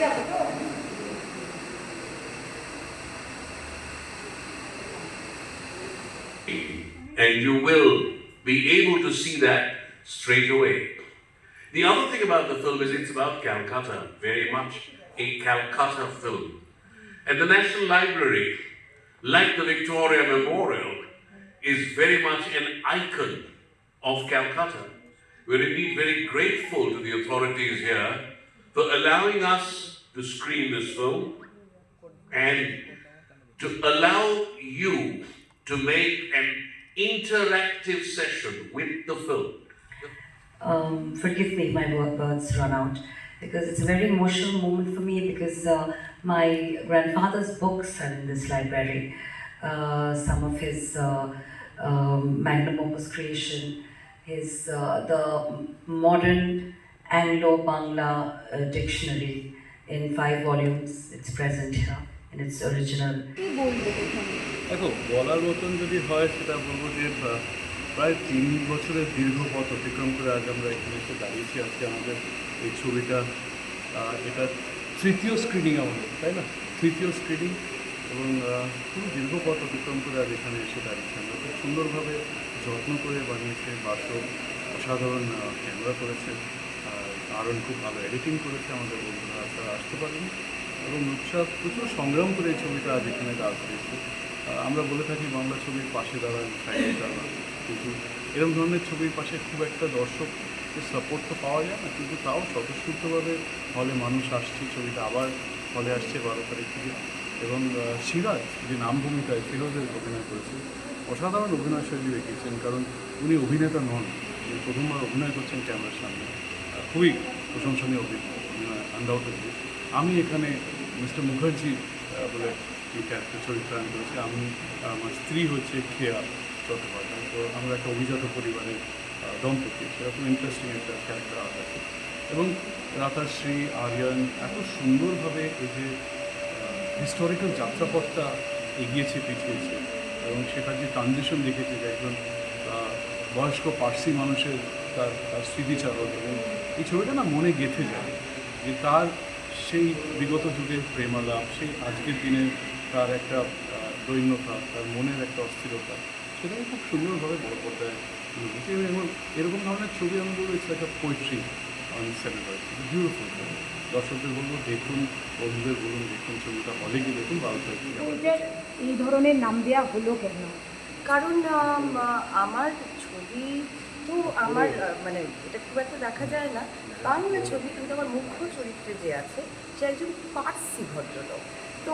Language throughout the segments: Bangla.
যাবো তো and you will be able to see that straight away. The other thing about the film is it's about Calcutta, very much a Calcutta film. And the National Library, like the Victoria Memorial, is very much an icon of Calcutta. We're indeed very grateful to the authorities here for allowing us to screen this film and to allow you to make an interactive session with the film. um, forgive me if my word- words run out because it's a very emotional moment for me because uh, my grandfather's books are in this library. Uh, some of his uh, um, magnum opus creation, his uh, the modern Anglo-Bangla uh, dictionary in five volumes. It's present here in its original. দেখো বলার মতন যদি হয় সেটা বলব যে প্রায় তিন বছরের দীর্ঘ পথ অতিক্রম করে আজ আমরা এখানে এসে দাঁড়িয়েছি। আজকে আমাদের এই ছবিটা এটা তৃতীয় স্ক্রিনিং আমাদের তাই না? তৃতীয় স্ক্রিনিং এবং খুবই দীর্ঘ পথ অতিক্রম করে আজ এখানে এসে দাঁড়িয়েছি আমরা। খুব সুন্দরভাবে যত্ন করে বানিয়েছে বাসন অসাধারণ ক্যামেরা করেছে। আরন খুব ভালো এডিটিং করেছে আমাদের বন্ধুরা, তারা আসতে পারেনি। এবং উৎসাহ প্রচুর সংগ্রাম করে এই ছবিটা আজ এখানে দাঁড় করেছে আমরা বলে থাকি বাংলা ছবির পাশে দাঁড়ান সাইডে দাঁড়ান কিন্তু এরকম ধরনের ছবির পাশে খুব একটা দর্শক সাপোর্ট তো পাওয়া যায় না, কিন্তু তাও স্বতঃস্ফূর্তভাবে হলে মানুষ আসছে, ছবিটা আবার হলে আসছে বারো তারিখ থেকে। এবং সিরাজ, যে নাম ভূমিকায় ফিরোজের অভিনয় করেছে, অসাধারণ অভিনয় শৈলী দেখিয়েছেন, কারণ উনি অভিনেতা নন প্রথমবার অভিনয় করছেন ক্যামেরার সামনে। খুবই প্রশংসনীয় আনডাউটেডলি আমি এখানে মিস্টার মুখার্জি বলে ক্যারেক্টার চরিত্রায়ন করেছি আমি আমার স্ত্রী হচ্ছে খেয়া চট্টোপাধ্যায়। তো আমরা একটা অভিজাত পরিবারের দম্পতি, সেরকম ইন্টারেস্টিং একটা ক্যারেক্টার আর্ট আছে। এবং রাতাশ্রী, আরিয়ান এত সুন্দরভাবে এই যে হিস্টোরিক্যাল যাত্রাপথটা এগিয়েছে, পিছিয়েছে, এবং সেটার যে ট্রানজিশন দেখেছে যে একজন বয়স্ক পার্সি মানুষের তার তার স্মৃতিচারণ এবং এই ছবিটা না মনে গেঁথে যায় যে তার সেই বিগত যুগের প্রেমালাপ, সেই আজকের দিনে তার একটা দৈন্যতা, তার মনের একটা অস্থিরতা, সেটাকে খুব সুন্দরভাবে বড় পর্দায় তুলে এবং এরকম ধরনের ছবি আমি বলব it's like poetry on celebrate beautiful দর্শকদের বলব, দেখুন, বন্ধুদের বলুন, দেখুন ছবিটা হলে গিয়ে দেখুন এটার এই ধরনের নাম দেওয়া হলো কেন? কারণ আমার ছবি তো আমার মানে এটা খুব একটা দেখা যায় না। বাংলা ছবি, কিন্তু আমার মুখ্য চরিত্রে যে আছে, সে একজন পার্সি ভদ্রলোক। তো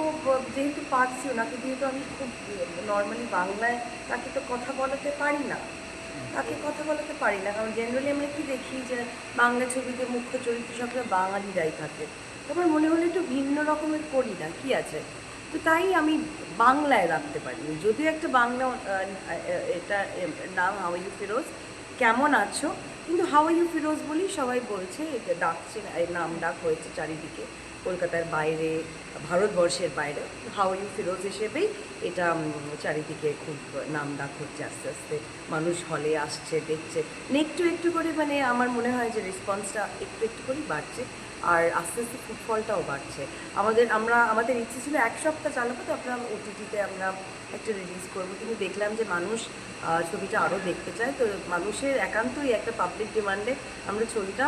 যেহেতু পার্সি, ওনাকে যেহেতু আমি খুব নর্মালি বাংলায় তাকে তো কথা বলাতে পারি না। তাকে কথা বলাতে পারি না। কারণ জেনারেলি আমরা কি দেখি যে, বাংলা ছবিতে মুখ্য চরিত্র সবসময় বাঙালিরাই থাকে। আমার মনে হলো একটু ভিন্ন রকমের করি না। কি আছে? তো তাই আমি বাংলায় রাখতে পারি। যদিও একটা বাংলা এটা নাম হাওয়া ইউ ফিরোজ কেমন আছো? কিন্তু হাওয়া ইউ ফিরোজ বলেই সবাই বলছে, এটা ডাকছে এই নাম ডাক হয়েছে চারিদিকে, কলকাতার বাইরে, ভারতবর্ষের বাইরে। হাও ইউ ফিরোজ হিসেবেই এটা চারিদিকে খুব নাম ডাক হচ্ছে আস্তে আস্তে। মানুষ হলে আসছে, দেখছে। একটু একটু করে মানে আমার মনে হয় যে রেসপন্সটা একটু একটু করেই বাড়ছে। আর আস্তে আস্তে ফুটফলটাও বাড়ছে। আমাদের, আমরা, আমাদের ইচ্ছে ছিল এক সপ্তাহ চালাবো, তো আমরা ওটিটিতে আমরা একটা রিলিজ করব। কিন্তু দেখলাম যে মানুষ ছবিটা আরও দেখতে চায়, তো মানুষের একান্তই একটা পাবলিক ডিমান্ডে আমরা ছবিটা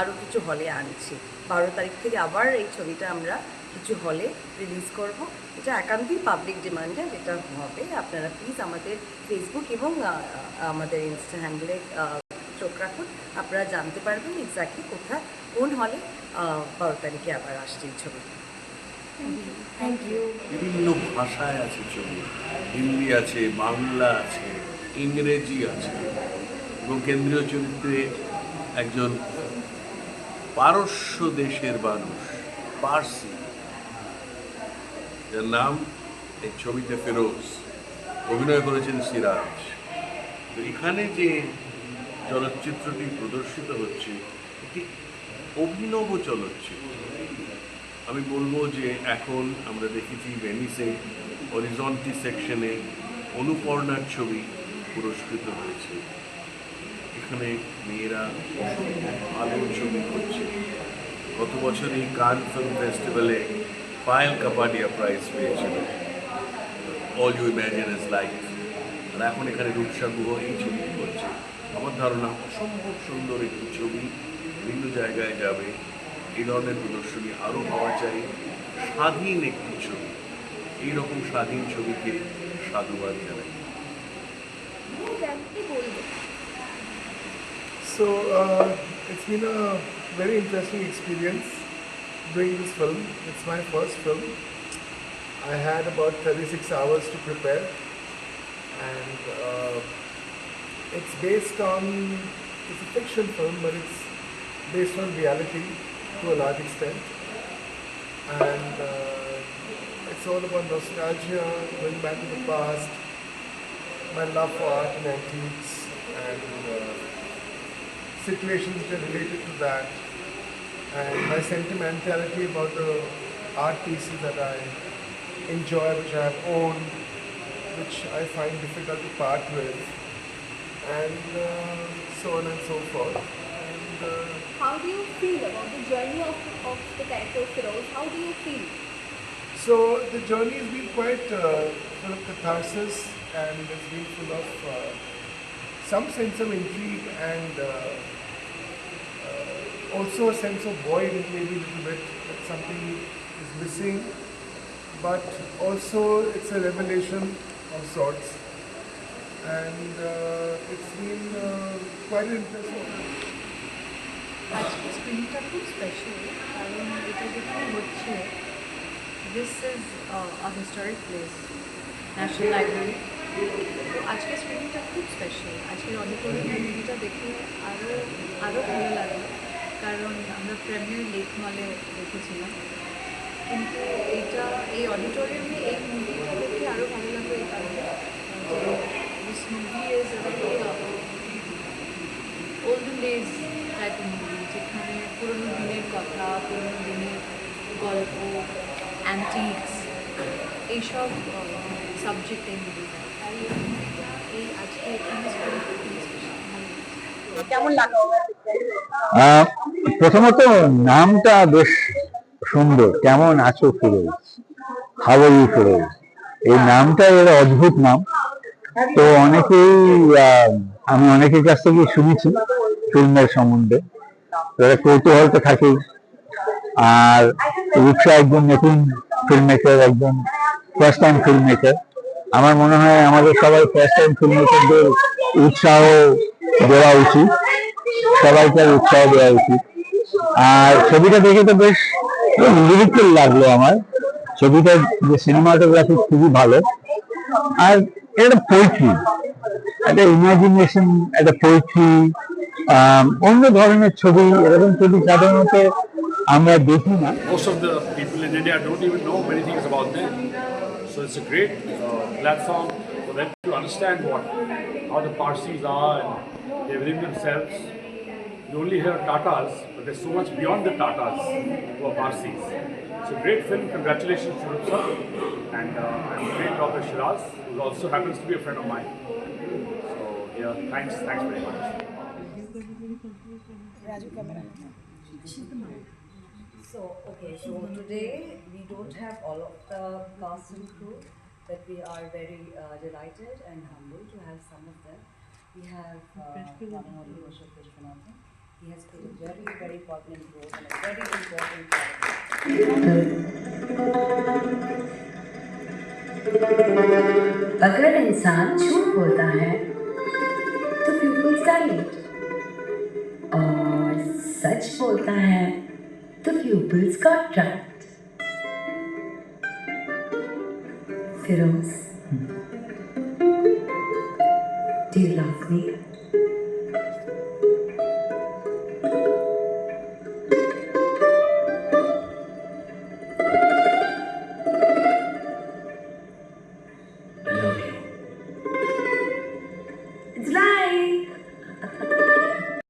আরও কিছু হলে আনছি। বারো তারিখ থেকে আবার এই ছবিটা আমরা কিছু হলে রিলিজ করব। এটা একান্তই পাবলিক ডিমান্ডে যেটা হবে। আপনারা প্লিজ আমাদের ফেসবুক এবং আমাদের ইনস্টা হ্যান্ডেলে চোখ রাখুন আপনারা জানতে পারবেন এক্স্যাক্টলি কোথায় কোন হলে আহ, বারো তারিখে আবার আসছে এই ছবি। থ্যাংক ইউ বিভিন্ন ভাষায় আছে ছবি। হিন্দি আছে বাংলা আছে ইংরেজি আছে। এবং কেন্দ্রীয় চরিত্রে একজন পারস্য দেশের মানুষ পার্সি। যার নাম এই ছবিতে ফেরোজ। অভিনয় করেছেন সিরাজ। তো এখানে যে চলচ্চিত্রটি প্রদর্শিত হচ্ছে একটি অভিনব চলচ্চিত্র। আমি বলব যে এখন আমরা দেখেছি ভেনিসে অরিজন্টি সেকশনে অনুপর্ণার ছবি পুরস্কৃত হয়েছে। এখানে মেয়েরা ভালো ছবি করছে। গত বছর এই কান ফিল্ম ফেস্টিভ্যালে পায়েল কাপাডিয়া প্রাইজ পেয়েছিল। All you imagine is life আর এখন এখানে রূপসাগুহ এই ছবি করছে। আমার ধারণা অসম্ভব সুন্দর একটি ছবি বিভিন্ন জায়গায় যাবে এই ধরনের প্রদর্শনী আরও পাওয়া চাই স্বাধীন একটি ছবি এই রকম স্বাধীন ছবিকে সাধুবাদ জানাই So uh, it's been a very interesting experience doing this film. It's my first film. I had about 36 hours to prepare, and uh, it's based on it's a fiction film, but it's based on reality to a large extent, and uh, it's all about nostalgia, going back to the past, my love for art and antiques, and. Uh, situations which are related to that and my sentimentality about the art pieces that I enjoy, which I have owned, which I find difficult to part with, and uh, so on and so forth. And, uh, How do you feel about the journey of, of the character of Firoz? How do you feel? So the journey has been quite uh, full of catharsis and it's been full of uh, some sense of intrigue and uh, uh, also a sense of void maybe a little bit that something is missing. But also it's a revelation of sorts and uh, it's been uh, quite interesting. আজকে স্ক্রিনটা খুব স্পেশাল কারণ এটা যেখানে হচ্ছে this is a historic place national library আজকে স্ক্রিনটা খুব স্পেশাল আজকের অডিটোরিয়াম মুভিটা দেখে আরও আরও ভালো লাগল কারণ আমরা প্রেমিয়ার লেক মলে দেখেছিলাম কিন্তু এটা এই অডিটোরিয়ামে এই মুভিটা দেখে আরও ভালো লাগল এই কারণে মুভি ইজ ওল্ডেন ডেজ টাইপের মুভি যেখানে পুরোনো দিনের কথা পুরোনো দিনের গল্প অ্যান্টিক্স এইসব সাবজেক্ট এই মুভিটা তাই এই মুভিটা এই আজকে প্রথমত নামটা বেশ সুন্দর। কেমন আছো ফিরোজ আর ফিরোজ এই নামটা এর অদ্ভুত নাম। তো অনেকেই আমি অনেকের কাছ থেকে শুনেছি ফিল্মের সম্বন্ধে। তারা কৌতূহল তো থাকেই। আর রূপসা একজন নতুন ফিল্ম মেকার একজন ফার্স্ট টাইম ফিল্ম মেকার আমার মনে হয় আমাদের সবাই ফার্স্ট টাইম ফিল্ম মেকারদের উৎসাহ দেওয়া উচিত। সবাইকে উৎসাহ দেওয়া উচিত। আর ছবিটা দেখে তো বেশ লিরিক্যাল লাগল আমার। ছবিটার যে সিনেমাটোগ্রাফি খুবই ভালো। আর এটা পোয়েট্রি একটা ইমাজিনেশন একটা পোয়েট্রি অন্য ধরনের ছবি এরকম ছবি সাধারণত আমরা দেখি না most of the people in India don't even know many things about them. So it's a great uh, platform for them to understand what how the Parsis are and they within themselves. You only hear Tatas, but there's so much beyond the Tatas who are Parsis. It's a great film. Congratulations to Rupsa. And uh, I'm great Dr. Shiraz, who also happens to be a friend of mine. So yeah, thanks, thanks very much. So, okay, so today we don't have all of the cast and crew, but we are very uh, delighted and humbled to have some of them. We have uh, one and only Vishwanathan. He has played a very, very important role and a very important character. अगर इंसान झूठ बोलता है तो pupils dilate और सच बोलता है तो pupils contract. Firoz, do you love me?